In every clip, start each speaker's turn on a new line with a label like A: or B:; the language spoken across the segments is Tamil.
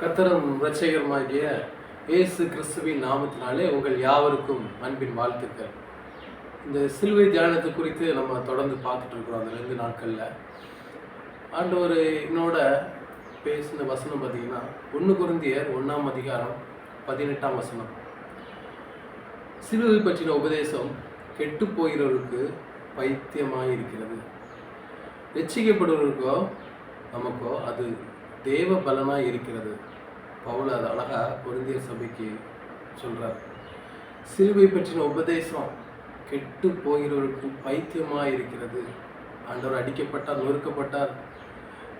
A: கத்தரம் இரட்சகருமாகிய இயேசு கிறிஸ்துவின் நாமத்தினாலே உங்கள் யாவருக்கும் அன்பின் வாழ்த்துக்கள். இந்த சிலுவை தியானத்தை குறித்து நம்ம தொடர்ந்து பார்த்துட்டு இருக்கிறோம் அந்த ரெண்டு நாட்களில். ஆண்டவர் என்னோட பேசின வசனம் பார்த்தீங்கன்னா ஒன்று குருந்தியர் ஒன்றாம் அதிகாரம் பதினெட்டாம் வசனம். சிலுவை பற்றின உபதேசம் கெட்டு போகிறவருக்கு பைத்தியமாக இருக்கிறது ரட்சிக்கப்படுவதற்கோ நமக்கோ அது தேவ பலனாக இருக்கிறது. பவுல் அது அழகா பொருந்திய சபைக்கு சொல்கிறார் சிலுவை பற்றின உபதேசம் கெட்டு போகிறவருக்கு பைத்தியமாக இருக்கிறது ஆண்டவர் அடிக்கப்பட்டார் நொறுக்கப்பட்டார்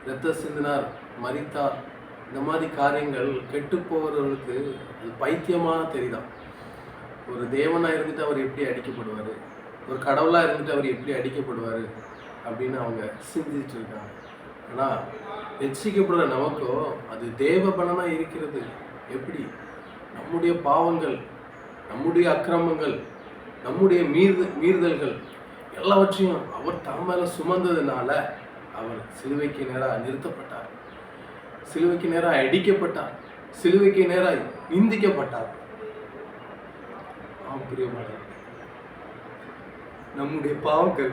A: இரத்த சிந்தினார் மறித்தார் இந்த மாதிரி காரியங்கள் கெட்டு போகிறவர்களுக்கு அது பைத்தியமாக தெரியுதான் ஒரு தேவனாக இருந்துட்டு அவர் எப்படி அடிக்கப்படுவார்? ஒரு கடவுளாக இருந்துட்டு அவர் எப்படி அடிக்கப்படுவார்? அப்படின்னு அவங்க சிந்திச்சுட்டு இருக்காங்க. ஆனால் ரட்சிக்கப்படுற நமக்கோ? அது தேவ பலனாக இருக்கிறது எப்படி? நம்முடைய பாவங்கள் நம்முடைய அக்கிரமங்கள் நம்முடைய மீறு மீறுதல்கள் எல்லாவற்றையும் அவர் தாமல சுமந்ததுனால அவர் சிலுவைக்கு நேராக நிறுத்தப்பட்டார். சிலுவைக்கு நேராக அடிக்கப்பட்டார். சிலுவைக்கு நேராக நிந்திக்கப்பட்டார். ஆம் நம்முடைய பாவங்கள்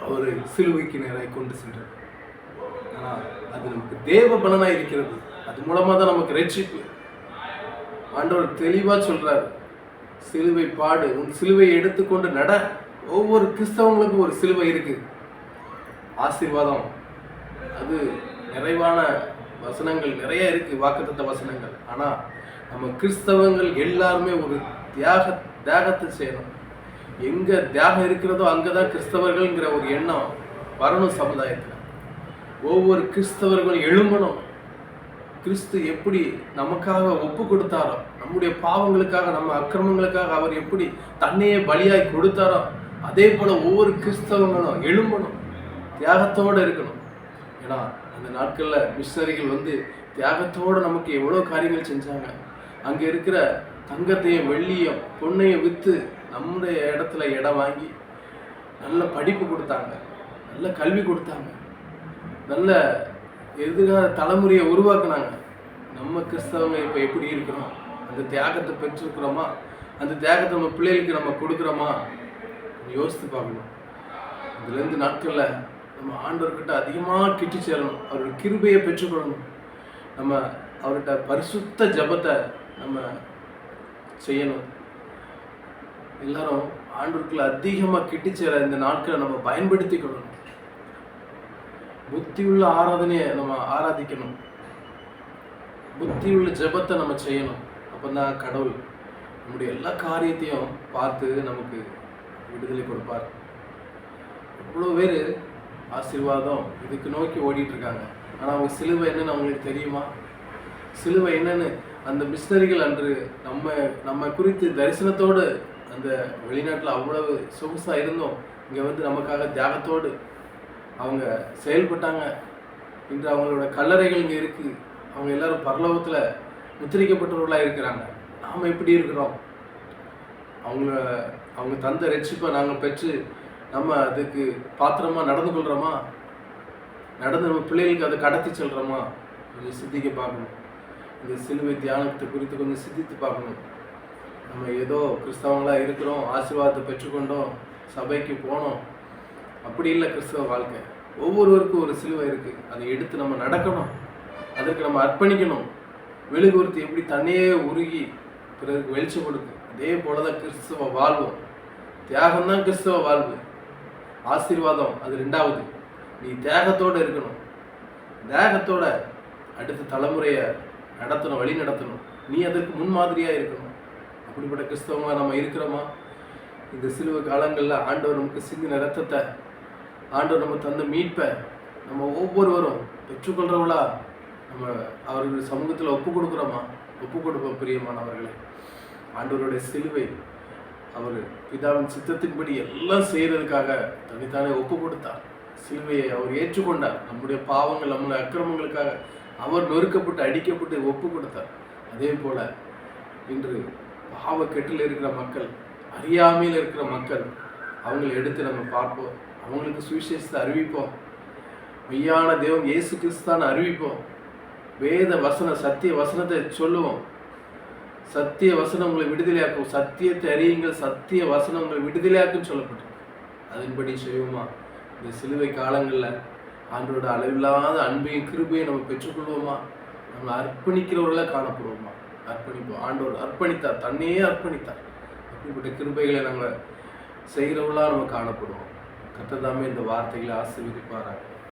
A: அவரை சிலுவைக்கு நேராக கொண்டு சென்றார் ஆனால் அது நமக்கு தேவ பலனாக இருக்கிறது. அது மூலமாக தான் நமக்கு ரட்சிப்பு. ஆண்டவர் தெளிவாக சொல்கிறார் சிலுவை பாடு உன் சிலுவையை எடுத்துக்கொண்டு நட. ஒவ்வொரு கிறிஸ்தவங்களுக்கும் ஒரு சிலுவை இருக்கு. ஆசீர்வாதம். அது நிறைவான வசனங்கள் நிறைய இருக்கு வாக்குத்தத்த வசனங்கள். ஆனால் நம்ம கிறிஸ்தவங்கள் எல்லாருமே ஒரு தியாக தியாகத்தை செய்யணும். எங்கே தியாகம் இருக்கிறதோ அங்கே தான் கிறிஸ்தவர்கள்ங்கிற ஒரு எண்ணம் வரணும் சமுதாயத்தில். ஒவ்வொரு கிறிஸ்தவர்களும் எழும்பணும். கிறிஸ்து எப்படி நமக்காக ஒப்பு கொடுத்தாரோ நம்முடைய பாவங்களுக்காக நம்ம அக்கிரமங்களுக்காக அவர் எப்படி தன்னையே பலியாய் கொடுத்தாரோ அதே போல ஒவ்வொரு கிறிஸ்தவங்களும் எழும்பணும். தியாகத்தோடு இருக்கணும். ஏன்னா அந்த நாட்களில் மிஷினரிகள் வந்து தியாகத்தோடு நமக்கு எவ்வளோ காரியங்கள் செஞ்சாங்க. அங்கே இருக்கிற தங்கத்தையும் வெள்ளியும் பொண்ணையும் விற்று நம்முடைய இடத்துல இடம் வாங்கி நல்ல படிப்பு கொடுத்தாங்க. நல்ல கல்வி கொடுத்தாங்க. நல்ல எதிர்கால தலைமுறையை உருவாக்குனாங்க. நம்ம கிறிஸ்தவங்க இப்போ எப்படி இருக்கிறோம்? அந்த தியாகத்தை பெற்றிருக்கிறோமா? அந்த தியாகத்தை நம்ம பிள்ளைகளுக்கு நம்ம கொடுக்குறோமா? யோசித்து பார்க்கணும். இதுலேருந்து நாட்களில் நம்ம ஆண்டவர்கிட்ட அதிகமாக கிட்டி சேரணும். அவருடைய கிருபையை பெற்றுக்கொள்ளணும். நம்ம அவர்கிட்ட பரிசுத்த ஜபத்தை நம்ம செய்யணும். எல்லாரும் ஆண்டவருக்குள்ள அதிகமாக கிட்டி சேர இந்த நாட்களை நம்ம பயன்படுத்தி கொள்ளணும். புத்தியுள்ள ஆராதனையை நம்ம ஆராதிக்கணும். புத்தியுள்ள ஜெபத்தை நம்ம செய்யணும். அப்பதான் கடவுள் நம்முடைய எல்லா காரியத்தையும் பார்த்து நமக்கு விடுதலை கொடுப்பார். இவ்வளோ பேர் ஆசீர்வாதம் இதுக்கு நோக்கி ஓடிட்டு இருக்காங்க ஆனால் அவங்க சிலுவை என்னன்னு அவங்களுக்கு தெரியுமா? சிலுவை என்னன்னு அந்த மிஷினரிகள் அன்று நம்ம நம்ம குறித்து தரிசனத்தோடு அந்த வெளிநாட்டில் அவ்வளவு சொகுசாக இருந்தோம். இங்கே வந்து நமக்காக தியாகத்தோடு அவங்க செயல்பட்டாங்க. இன்று அவங்களோட கல்லறைகள் இங்கே இருக்குது அவங்க எல்லாரும் பரலோகத்தில் முத்திரிக்கப்பட்டவர்களாக இருக்கிறாங்க. நாம் எப்படி இருக்கிறோம். அவங்கள அவங்க தந்த ரட்சிப்பை நாங்கள் பெற்று நம்ம அதுக்கு பாத்திரமாக நடந்து கொள்கிறோமா நடந்து நம்ம பிள்ளைகளுக்கு அதை கடத்தி செல்கிறோமா கொஞ்சம் சிந்திக்க பார்க்கணும். இந்த சிலுவை தியானத்தை குறித்து கொஞ்சம் சிந்தித்து பார்க்கணும். நம்ம ஏதோ கிறிஸ்தவங்களாக இருக்கிறோம் ஆசீர்வாதத்தை பெற்றுக்கொண்டோம் சபைக்கு போனோம். அப்படி இல்லை கிறிஸ்தவ வாழ்க்கை. ஒவ்வொருவருக்கும் ஒரு சிலுவை இருக்குது அதை எடுத்து நம்ம நடக்கணும். அதற்கு நம்ம அர்ப்பணிக்கணும். மெழுகுவர்த்தி எப்படி தன்னையே உருகி பிறருக்கு வெளிச்சம் கொடுக்கும் அதே போல தான் கிறிஸ்தவ வாழ்வு தியாகம் தான் கிறிஸ்தவ வாழ்வு. ஆசீர்வாதம் அது ரெண்டாவது. நீ தியாகத்தோடு இருக்கணும். தியாகத்தோட அடுத்த தலைமுறையை நடத்தணும் வழி நடத்தணும். நீ அதற்கு முன்மாதிரியாக இருக்கணும். அப்படிப்பட்ட கிறிஸ்தவமாக நம்ம இருக்கிறோமா? இந்த சிலுவை காலங்களில் ஆண்டவர் நமக்கு சிந்தின ரத்தத்தை ஆண்டவர் நம்ம தந்த மீட்பை நம்ம ஒவ்வொருவரும் பெற்றுக்கொள்றவளா? நம்ம அவர்கள் சமூகத்தில் ஒப்பு கொடுக்குறோமா? ஒப்பு கொடுப்போம் பிரியமானவர்களே. ஆண்டவருடைய சிலுவை அவர் பிதாவின் சித்தத்தின்படி எல்லாம் செய்கிறதுக்காக தனித்தானே ஒப்பு கொடுத்தார். சிலுவையை அவர் ஏற்றுக்கொண்டார். நம்முடைய பாவங்கள் நம்முடைய அக்கிரமங்களுக்காக அவர் நொறுக்கப்பட்டு அடிக்கப்பட்டு ஒப்பு கொடுத்தார். அதே போல இன்று பாவக்கெட்டில் இருக்கிற மக்கள் அறியாமையில் இருக்கிற மக்கள் அவங்களை எடுத்து நம்ம பார்ப்போம். அவங்களுக்கு சுவிசேஷத்தை அறிவிப்போம். மெய்யான தெய்வம் இயேசு கிறிஸ்தான் அறிவிப்போம். வேத வசன சத்திய வசனத்தை சொல்லுவோம். சத்திய வசனம் உங்களை விடுதலையாக்கும். சத்தியத்தை அறியுங்கள். சத்திய வசனம் உங்களை விடுதலையாக்குன்னு சொல்லப்பட்டிருக்கு. அதன்படி செய்வோமா? இந்த சிலுவை காலங்களில் ஆண்டோட அளவில்லாத அன்பையும் கிருபையும் நம்ம பெற்றுக்கொள்வோமா? நம்ம அர்ப்பணிக்கிறவர்களாக காணப்படுவோமா? அர்ப்பணிப்போம். ஆண்டவர் அர்ப்பணித்தார். தன்னையே அர்ப்பணித்தார். அப்படிப்பட்ட கிருபைகளை நாங்கள் செய்கிறவர்களாக நம்ம காணப்படுவோம். கத்ததாமே இந்த வார்த்தைகளை ஆசீர்வதிப்பாராக.